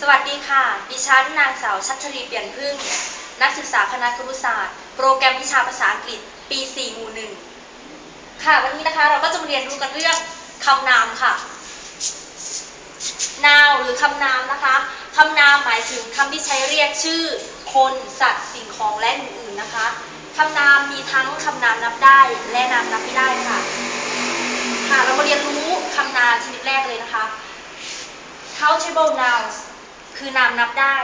สวัสดีค่ะ ดิฉันนางสาวชัชรีเปลี่ยนพึ่ง นักศึกษาคณะครุศาสตร์ โปรแกรมวิชาภาษาอังกฤษ ปี 4 หมู่หนึ่งค่ะ วันนี้นะคะเราก็จะมาเรียนรู้กันเรื่องคำนามค่ะ noun หรือคำนามนะคะ คำนามหมายถึงคำที่ใช้เรียกชื่อ คน สัตว์ สิ่งของ และอื่นๆนะคะ คำนามมีทั้งคำนามนับได้ และนามนับไม่ได้ค่ะ ค่ะ เรามาเรียนรู้คำนามชนิดแรกเลยนะคะ countable nouns คือนามนับได้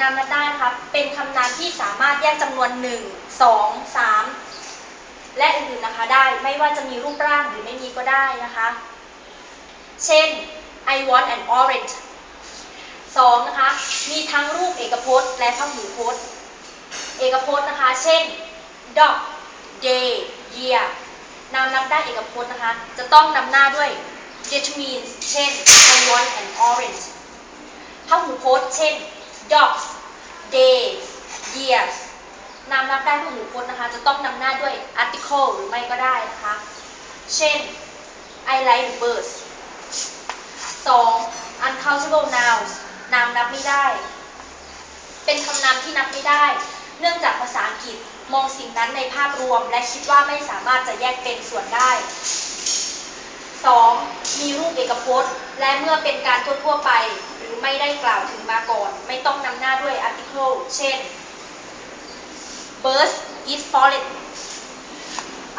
นามนับได้นะคะเป็นคำนามที่สามารถแยกจำนวน 1 2 3 และอื่นๆนะคะได้ ไม่ว่าจะมีรูปร่างหรือไม่มีก็ได้นะคะ เช่น I want an orange สองนะคะ มีทั้งรูปเอกพจน์และพหูพจน์ เอกพจน์นะคะ เช่น dog day year นามนับได้เอกพจน์นะคะ จะต้องนำหน้าด้วย it means เช่น I want an orange พหูพจน์เช่น dogs day years นามนับได้พหูพจน์นะคะ จะต้องนำหน้าด้วย article หรือไม่ก็ได้นะคะ เช่น I like birds 2. uncountable nouns นามนับไม่ได้ เป็นคำนามที่นับไม่ได้ เนื่องจากภาษาอังกฤษมองสิ่งนั้นในภาพรวม และคิดว่าไม่สามารถจะแยกเป็นส่วนได้ เอกพจน์ และเมื่อเป็นการทั่วๆไป หรือไม่ได้กล่าวถึงมาก่อน ไม่ต้องนำหน้าด้วย article เช่น birds eat fallen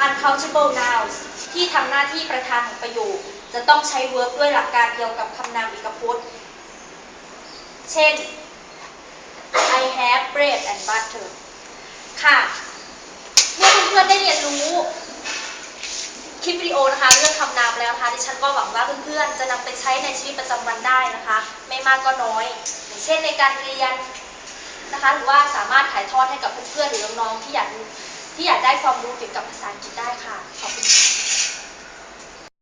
uncountable nouns ที่ทำหน้าที่ประธานของประโยค จะต้องใช้ verb ด้วยหลักการเดียวกับคำนามเอกพจน์ เช่น I have bread and butter ค่ะ เมื่อเพื่อนๆได้เรียนรู้ ค ลิปวิดีโอนะคะเรื่องคำนามแล้วนะคะดิฉันก็หวังว่าเพื่อนๆ จะนำไปใช้ในชีวิตประจำวันได้นะคะ ไม่มากก็น้อยอย่างเช่นในการเรียนนะคะหรือว่าสามารถถ่ายทอดให้กับเพื่อนๆหรือน้องๆที่อยากที่อยากได้ความรู้เกี่ยวกับภาษาอังกฤษได้ค่ะขอบคุณค่ะ